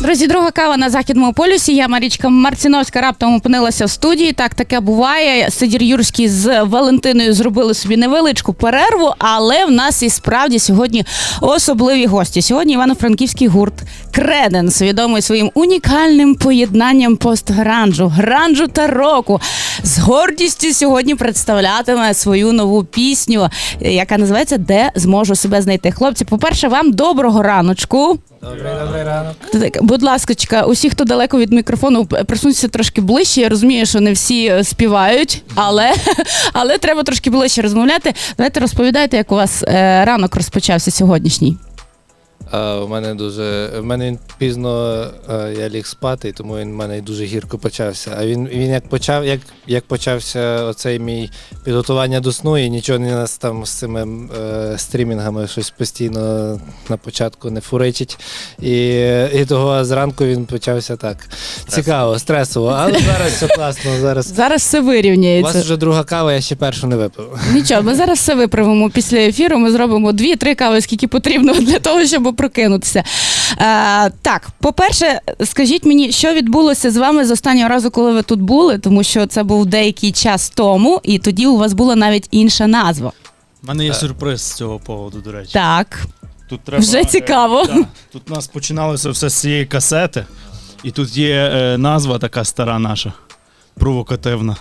Друзі, друга кава на західному полюсі. Я Марічка Марціновська раптом опинилася в студії. Так таке буває. Сидір Юрський з Валентиною зробили собі невеличку перерву, але в нас і справді сьогодні особливі гості. Сьогодні івано-франківський гурт Креденс, відомий своїм унікальним поєднанням постгранжу, гранжу та року. З гордістю сьогодні представлятиме свою нову пісню, яка називається Де зможу себе знайти. Хлопці, по-перше, вам доброго раночку. Добрий, добрий ранок. Так, будь ласка, усі, хто далеко від мікрофону, присуньтеся трошки ближче. Я розумію, що не всі е, співають, але, але треба трошки ближче розмовляти. Давайте розповідайте, як у вас е, ранок розпочався сьогоднішній. А, у мене дуже. В мене він пізно е, я ліг спати, тому він в мене дуже гірко почався. А він, він як почав, як, як почався оцей мій підготування до сну, і нічого не нас там з цими е, стрімінгами щось постійно на початку не фуричить. І, і того зранку він почався так. Цікаво, стресово, але зараз все класно. Зараз. Зараз все У вас вже друга кава, я ще першу не випив. Нічого, ми зараз все виправимо після ефіру. Ми зробимо дві-три кави, скільки потрібно для того, щоб прокинутися. Е, так, по-перше, скажіть мені, що відбулося з вами з останнього разу, коли ви тут були, тому що це був деякий час тому, і тоді у вас була навіть інша назва. У мене є сюрприз з цього поводу, до речі. Так. Тут треба, Вже е, цікаво. да. Тут у нас починалося все з цієї касети, і тут є е, назва така стара наша, провокативна.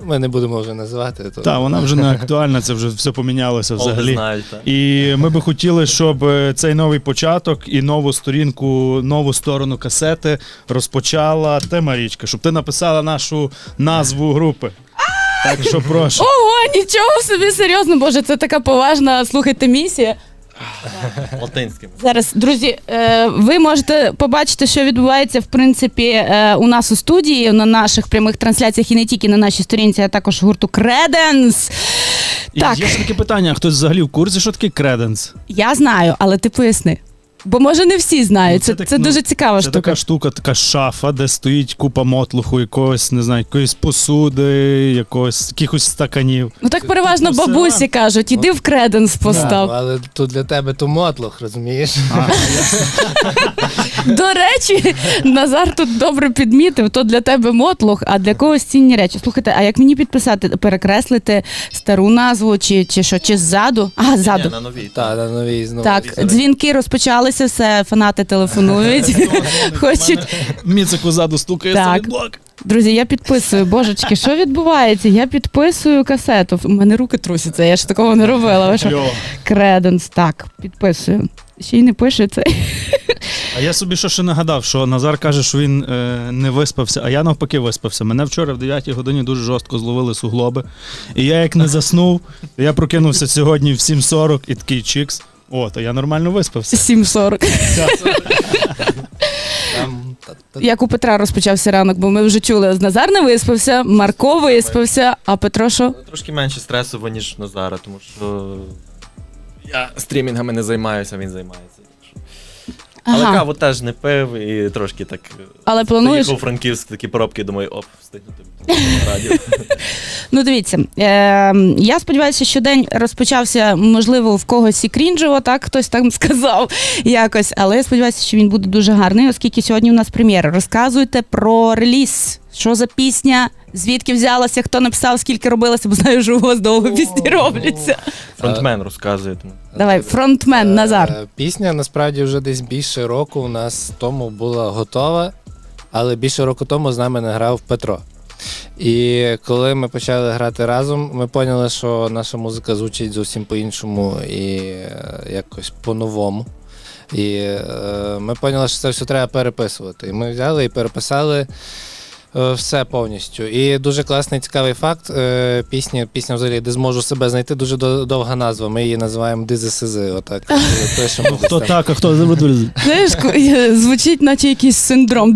Ми не будемо вже називати. То... Так, вона вже не актуальна, це вже все помінялося взагалі. знають. І ми би хотіли, щоб е, цей новий початок і нову сторінку, нову сторону касети розпочала ти, Марічка, щоб ти написала нашу назву групи. Так що прошу. Ого, нічого собі серйозно, боже, це така поважна, слухайте, місія. Латинським. Зараз, друзі, е, ви можете побачити, що відбувається в принципі е, у нас у студії на наших прямих трансляціях і не тільки на нашій сторінці, а також гурту Креденс. І Так. є ж таке питання: хтось взагалі в курсі, що таке креденс? Я знаю, але ти поясни. Бо може не всі знають. Це, Ну, це це, ну, дуже цікава Це штука. така штука, така шафа, де стоїть купа мотлуху, якогось, не знаю, якоїсь посуди, якогось, якихось стаканів. Ну так переважно Ну, все. бабусі кажуть, іди в Креденс Так, постав. але тут для тебе то мотлох, розумієш? До речі, Назар тут добре підмітив, то для тебе мотлох, а для когось цінні речі. Слухайте, а як мені підписати, перекреслити стару назву чи, чи що, чи ззаду? А, Ні, ззаду. на новій. Та, на новій знову. Так, дзвінки розпочалися, все, фанати телефонують. Хочуть. Міцику ззаду стукає Так. блок. Друзі, я підписую. Божечки, що відбувається? Я підписую касету. У мене руки трусяться, я ж такого не робила. Ви що? Кльово. Креденс, так, підписую. Ще й не пише це. А я собі що ще нагадав, що Назар каже, що він е, не виспався, а я навпаки виспався. Мене вчора в 9 годині дуже жорстко зловили суглоби. І я як не заснув, я прокинувся сьогодні в 7.40 і такий чікс. О, то я нормально виспався. 7.40. Там, та, та, Як у Петра розпочався ранок, бо ми вже чули, Назар не виспався, Марко виспався, а Петро що? Трошки менше стресово, ніж Назара, тому що я стрімінгами не займаюся, він займається. Але Ага. каву теж не пив і трошки так. Але плануєш? Приїхав у Франківськ, такі пробки, думаю, оп, встигнути тобі радіо. Ну, дивіться, е, я сподіваюся, що день розпочався, можливо, в когось і крінжово, так хтось там сказав якось. Але я сподіваюся, що він буде дуже гарний, оскільки сьогодні у нас прем'єра. Розказуйте про реліз. Що за пісня? Звідки взялася, хто написав, скільки робилося, бо знаю, що у вас довго пісні робляться. Фронтмен розказує. Давай, фронтмен Назар. Е, Пісня насправді вже десь більше року у нас тому була готова, але більше року тому з нами не грав Петро. І коли ми почали грати разом, ми поняли, що наша музика звучить зовсім по-іншому і е, якось по-новому. І е, ми поняли, що це все треба переписувати. І ми взяли і переписали е, все повністю. І дуже класний цікавий факт. е, Пісня, пісня взагалі, де зможу себе знайти, дуже довга назва. Ми її називаємо Дизесизи. Отак пишемо. Хто так, а хто Знаєш, е, звучить, наче якийсь синдром.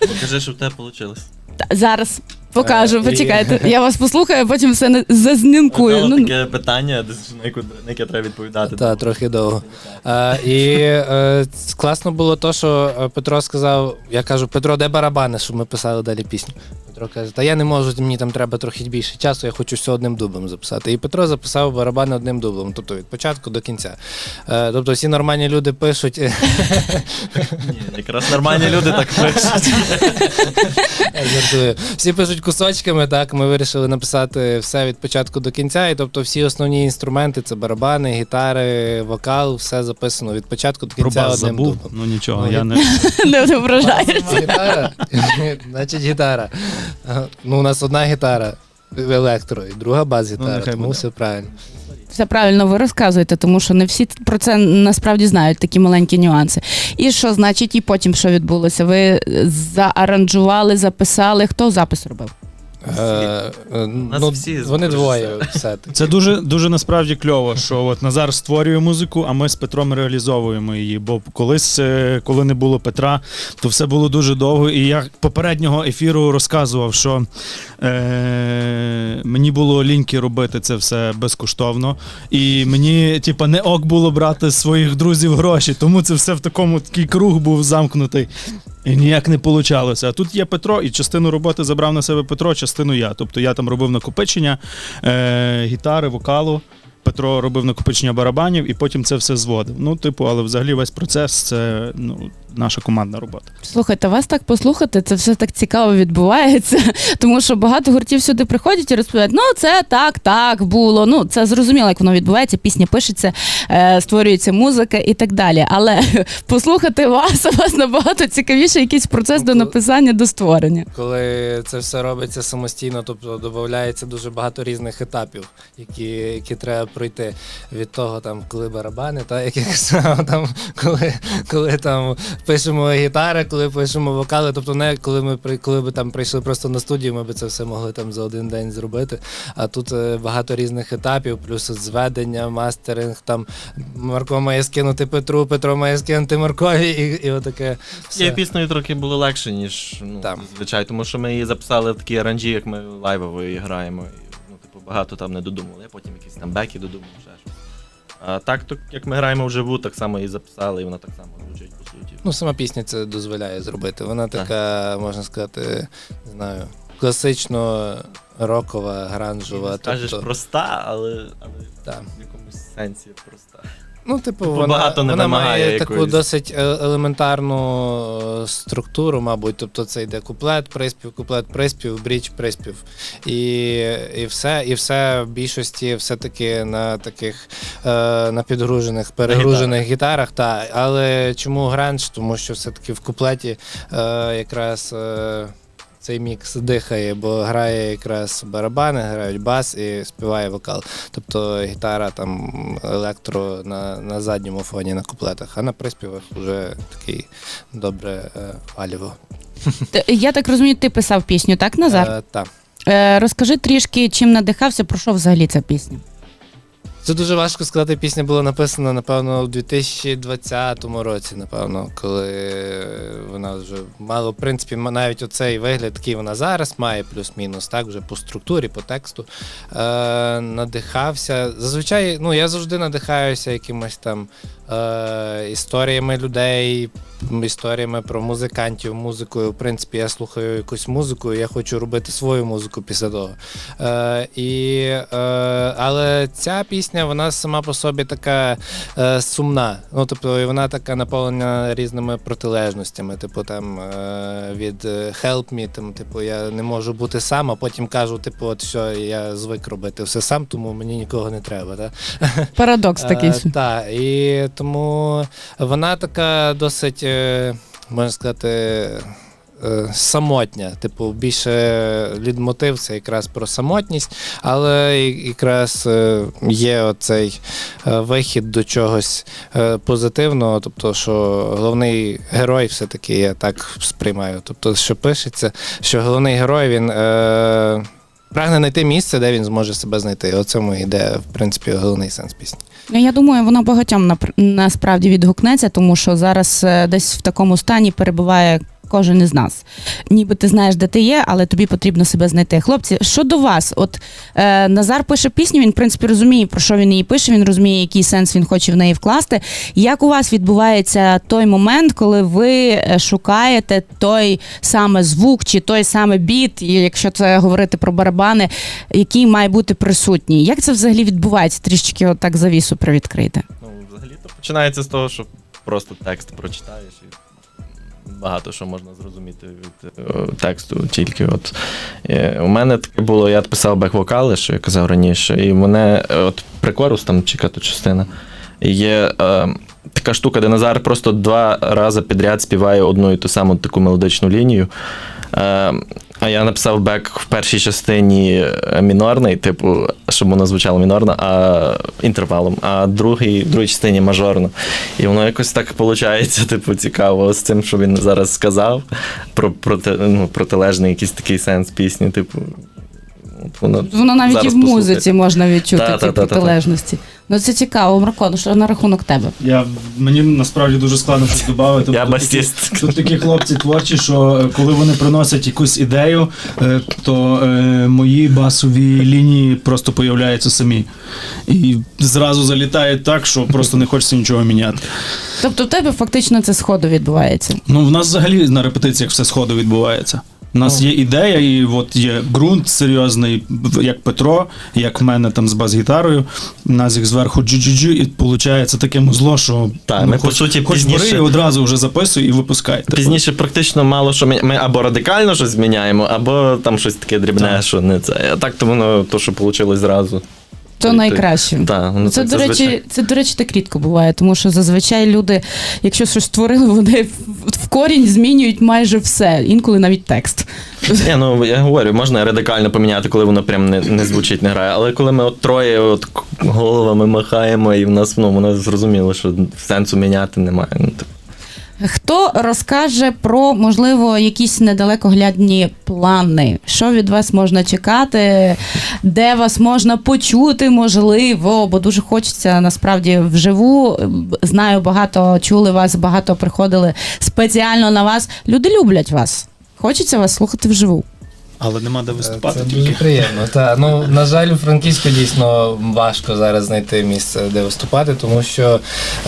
Покажи, що в тебе вийшло. Та, Зараз Покажу, Е, почекайте. Я вас послухаю, а потім все зазнімкую. Ну, таке питання, на яке треба відповідати. Так, трохи довго. Е, і е, класно було то, що Петро сказав: я кажу, Петро, де барабани, щоб ми писали далі пісню. Петро каже, та я не можу, мені там треба трохи більше часу, я хочу все одним дублем записати. І Петро записав барабани одним дублем, тобто від початку до кінця. Е, тобто всі нормальні люди пишуть. Ні, якраз нормальні люди так пишуть. Я жартую. Всі пишуть кусочками, так ми вирішили написати все від початку до кінця. І тобто всі основні інструменти це барабани, гітари, вокал, все записано від початку до Про кінця бас одним забув. дублем. Ну нічого, Ну, я не. не не. Гітара? Значить, гітара. Ну, у нас одна гітара електро, і друга бас-гітара, Ну, нехай тому буде. все правильно. Все правильно ви розказуєте, тому що не всі про це насправді знають такі маленькі нюанси. І що значить, і потім що відбулося? Ви зааранжували, записали. Хто запис робив? Е, е, ну, всі вони двоє все. Це дуже дуже насправді кльово, що от Назар створює музику, а ми з Петром реалізовуємо її. Бо колись, е, коли не було Петра, то все було дуже довго. І я попереднього ефіру розказував, що е, мені було ліньки робити це все безкоштовно. І мені, типа, не ок було брати з своїх друзів гроші, тому це все в такому такий круг був замкнутий. І ніяк не получалося. А тут є Петро, і частину роботи забрав на себе Петро, частину я. Тобто я там робив накопичення е, гітари, вокалу. Петро робив накопичення барабанів і потім це все зводив. Ну, типу, але взагалі весь процес це ну, наша командна робота. Слухайте, вас так послухати, це все так цікаво відбувається, тому що багато гуртів сюди приходять і розповідають, ну це так, так було. Ну це зрозуміло, як воно відбувається. Пісня пишеться, е, створюється музика і так далі. Але послухати вас, у вас набагато цікавіше якийсь процес до Ну, написання, до створення. Коли це все робиться самостійно, тобто додається дуже багато різних етапів, які, які треба пройти. Від того, там, коли барабани, та як я казав, там, коли, коли там пишемо гітари, коли пишемо вокали. Тобто, не коли ми при- коли би там прийшли просто на студію, ми б це все могли там за один день зробити. А тут е, багато різних етапів, плюс зведення, мастеринг. Там Марко має скинути Петру, Петро має скинути Маркові, і, і отаке. все. Є піснею трохи було легше, ніж ну, Там. звичайно, тому що ми її записали в такі аранжі, як ми лайвово її граємо. І, ну, типу, багато там не додумали. Я потім якісь там беки додумав, ще щось. А так, то як ми граємо вживу, так само і записали, і вона так само звучить по суті. Ну, сама пісня це дозволяє зробити. Вона Так. така, можна сказати, не знаю, класично рокова, гранжова. Кажеш тобто, проста, але, але та. в якомусь сенсі проста. Ну, типу, Типу, вона, багато не вона має таку досить е- елементарну е, структуру, мабуть. Тобто це йде куплет, приспів, куплет, приспів, бріч, приспів. І, і все, і все в більшості все-таки на таких е, на підгружених, перегружених гітарах. Та. Але чому гранж? Тому що все-таки в куплеті якраз. Цей мікс дихає, бо грає якраз барабани, грають бас і співає вокал. Тобто гітара там електро на, на задньому фоні на куплетах, а на приспівах вже такий добре е, аліво. Я так розумію, ти писав пісню, так, Назар? Е, так. Е, розкажи трішки, чим надихався, про що взагалі ця пісня? Це дуже важко сказати. Пісня була написана, напевно, у 2020 році, напевно, коли вона вже мала, в принципі, навіть оцей вигляд, який вона зараз має, плюс-мінус, так, вже по структурі, по тексту. Е, надихався. Зазвичай, ну, я завжди надихаюся якимось там е, історіями людей, історіями про музикантів, музикою. В принципі, я слухаю якусь музику, я хочу робити свою музику після того. Е, і, е, але ця пісня, вона сама по собі така е, сумна. Ну, тобто, і вона така наповнена різними протилежностями. Типу, там е, від е, Help Me, там, типу, я не можу бути сам, а потім кажу, типу, от що я звик робити все сам, тому мені нікого не треба. Да? Парадокс такий. Е, Так, і тому вона така досить, е, можна сказати, е, самотня. Типу, більше лідмотив це якраз про самотність, але якраз е, є оцей вихід до чогось позитивного. Тобто, що головний герой все-таки я так сприймаю. Тобто, що пишеться, що головний герой він. Прагне знайти місце, де він зможе себе знайти. У цьому йде, в принципі, головний сенс пісні. Ну, Я думаю, вона багатьом насправді відгукнеться, тому що зараз е, десь в такому стані перебуває кожен із нас. Ніби ти знаєш, де ти є, але тобі потрібно себе знайти. Хлопці, що до вас? От е, Назар пише пісню, він в принципі розуміє, про що він її пише, він розуміє, який сенс він хоче в неї вкласти. Як у вас відбувається той момент, коли ви е, шукаєте той саме звук чи той саме біт, якщо це говорити про барабани, який має бути присутній? Як це взагалі відбувається? Трішечки отак завісу привідкрити. Ну, взагалі то починається з того, що просто текст прочитаєш і багато що можна зрозуміти від е, тексту. Тільки от е, у мене таке було, я писав бек-вокали, що я казав раніше, і мене е, от прикорус там чекати частина. Є е, така штука, де Назар просто два рази підряд співає одну і ту саму таку мелодичну лінію. Е, а я написав бек в першій частині е, мінорний, типу, щоб воно звучало мінорно, а інтервалом, а другий, в другій частині мажорно. І воно якось так виходить, типу, цікаво з цим, що він зараз сказав, про проти, ну, протилежний якийсь такий сенс пісні, типу. Воно Воно навіть і в музиці можна відчути ці протилежності. Ну це цікаво, Марко, ну що на рахунок тебе? Я мені насправді дуже складно щось додати. Я Тут басіст. такі- Тут такі хлопці творчі, що е, коли вони приносять якусь ідею, е, то е, мої басові лінії просто появляються самі. І зразу залітають так, що просто не хочеться нічого міняти. Тобто в тебе фактично це сходу відбувається. Ну, в нас взагалі на репетиціях все сходу відбувається. У нас є ідея, і от є ґрунт серйозний, як Петро, як в мене там з бас-гітарою. У нас їх зверху джу-джу-джу, і виходить таке музло, що Так, ну, ми, по суті, хоч пізніше- бери і одразу вже записуй і випускай. Типу. Пізніше практично мало що ми, ми або радикально щось зміняємо, або там щось таке дрібне, Так. що не це. А так то воно то, що вийшло зразу. То найкраще. Так, ну, Це, так до зазвичай. речі, це, до речі, так рідко буває, тому що зазвичай люди, якщо щось створили, вони в, корінь змінюють майже все, інколи навіть текст. Ні, ну я говорю, можна радикально поміняти, коли воно прям не, не звучить, не грає. Але коли ми от троє от головами махаємо, і в нас ну, воно зрозуміло, що сенсу міняти немає. Ну, типу, Хто розкаже про, можливо, якісь недалекоглядні плани? Що від вас можна чекати? Де вас можна почути, можливо? Бо дуже хочеться насправді вживу. Знаю, багато чули вас, багато приходили спеціально на вас. Люди люблять вас. Хочеться вас слухати вживу. Але нема де виступати Це тільки. дуже приємно. Та ну на жаль, у Франківську дійсно важко зараз знайти місце, де виступати, тому що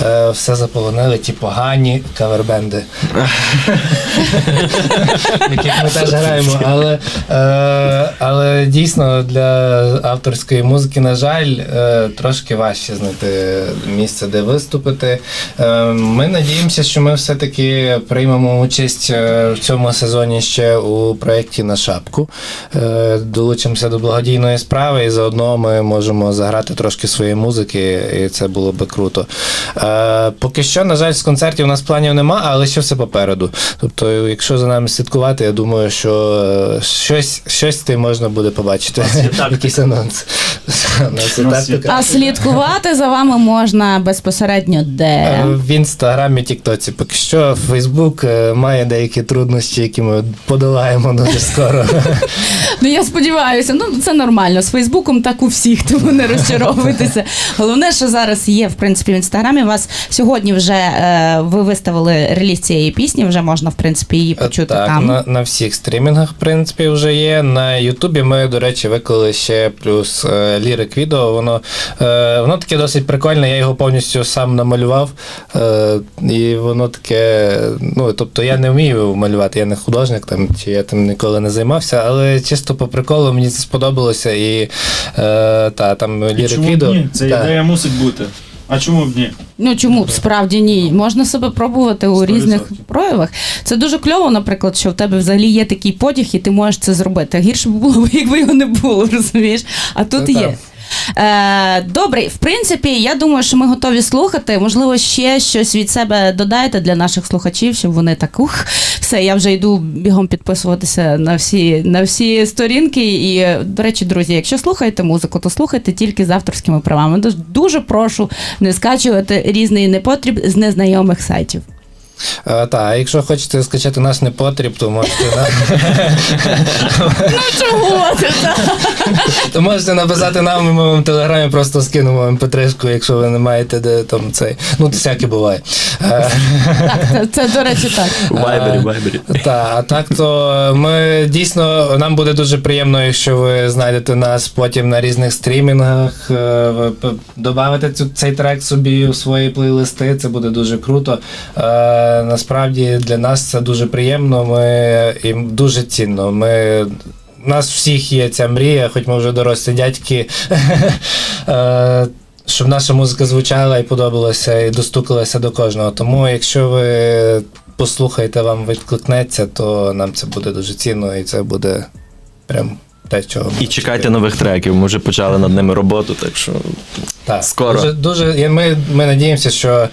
е, все заполонили ті погані кавербенди, яких ми теж граємо. Але, е, але дійсно для авторської музики, на жаль, е, трошки важче знайти місце, де виступити. Е, ми надіємося, що ми все-таки приймемо участь е, в цьому сезоні ще у проєкті на шапку. Е, Долучимося до благодійної справи, і заодно ми можемо заграти трошки своєї музики, і це було би круто. Е, Поки що, на жаль, з концертів у нас планів нема, але ще все попереду. Тобто, якщо за нами слідкувати, я думаю, що е, щось, щось ти можна буде побачити. Якийсь анонс. А слідкувати за вами можна безпосередньо де? В інстаграмі, Тіктоці. Поки що Фейсбук має деякі труднощі, які ми подолаємо дуже скоро. Ну я сподіваюся, ну це нормально. З Фейсбуком так у всіх, тому не розчаровуйтеся. Головне, що зараз є в принципі в інстаграмі. Вас сьогодні вже е, ви виставили реліз цієї пісні. Вже можна в принципі її почути так, там. На, на всіх стрімінгах, в принципі, вже є. На Ютубі ми, до речі, виклали ще плюс е, лірик відео. Воно, е, воно таке досить прикольне, я його повністю сам намалював. Е, і воно таке, ну, тобто я не вмію малювати, я не художник, там, чи я тим ніколи не займався, але чисто по приколу мені це сподобалося. І е, та, там І чому б ні? Це та. ідея мусить бути. А чому б ні? Ну чому б справді ні? Можна себе пробувати у Сто різних проявах. Це дуже кльово, наприклад, що в тебе взагалі є такий потяг, і ти можеш це зробити. Гірше б було, якби його не було, розумієш? А тут Це є. є. Е, добре, в принципі, я думаю, що ми готові слухати. Можливо, ще щось від себе додаєте для наших слухачів, щоб вони так ух, все, я вже йду бігом підписуватися на всі, на всі сторінки. І, до речі, друзі, якщо слухаєте музику, то слухайте тільки з авторськими правами. Дуже- прошу не скачувати різний непотріб з незнайомих сайтів. Е, Так, а якщо хочете скачати наш непотріб, то можете на Ну чого ти то можете написати нам, і ми вам в телеграмі просто скинемо mp3, якщо ви не маєте де там цей. Ну, всяке буває. Е, Так, це, це до речі так. У вайбері, вайбері. Та, а так то ми дійсно нам буде дуже приємно, якщо ви знайдете нас потім на різних стрімінгах, е, ви п- добавите цю, цей трек собі у свої плейлисти. Це буде дуже круто. Е, насправді для нас це дуже приємно. Ми і дуже цінно. Ми у нас всіх є ця мрія, хоч ми вже дорослі дядьки. Е, Щоб наша музика звучала і подобалася, і достукалася до кожного. Тому, якщо ви послухаєте, вам відкликнеться, то нам це буде дуже цінно, і це буде прям те, ми І чекайте нових треків. Ми вже почали над ними роботу, так що так. скоро. Дуже, дуже і ми, ми надіємося, що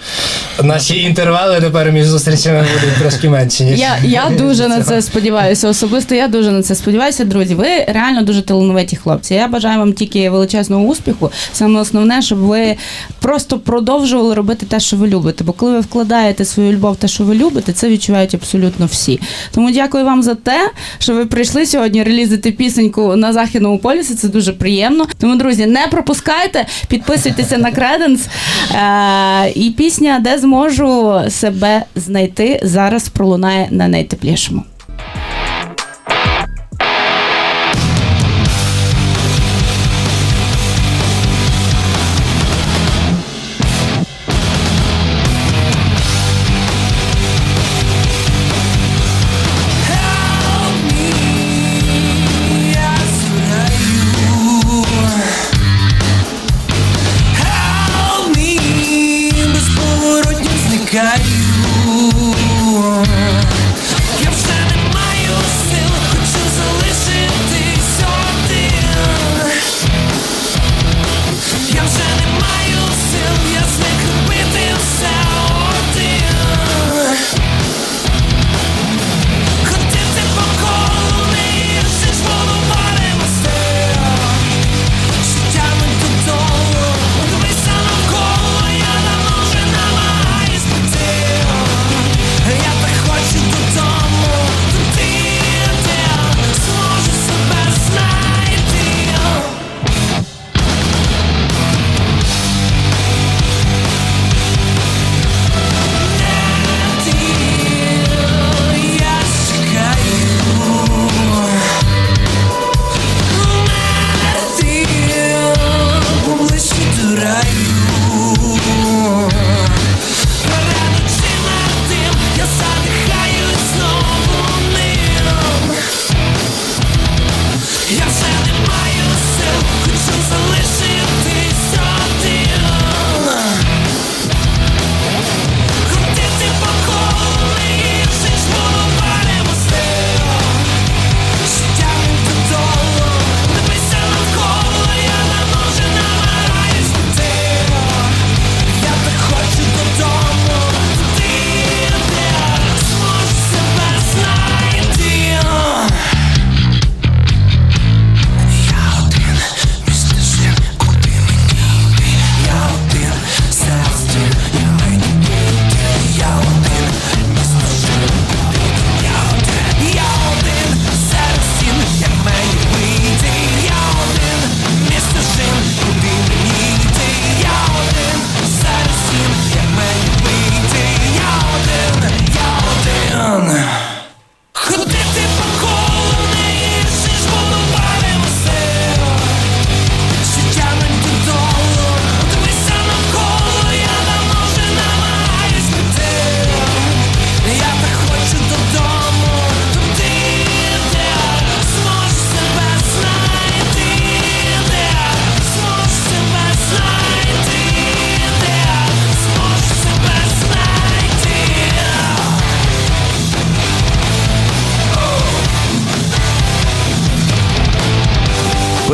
наші інтервали тепер між зустрічами будуть трошки менші, ніж Я, я дуже на це сподіваюся. Особисто я дуже на це сподіваюся, друзі. Ви реально дуже талановиті хлопці. Я бажаю вам тільки величезного успіху. Саме основне, щоб ви просто продовжували робити те, що ви любите. Бо коли ви вкладаєте свою любов в те, що ви любите, це відчувають абсолютно всі. Тому дякую вам за те, що ви прийшли сьогодні релізити пісеньку на західному полюсі. Це дуже приємно. Тому, друзі, не пропускайте, підписуйтеся на Креденс. І пісня, де зможу себе знайти, зараз пролунає на найтеплішому.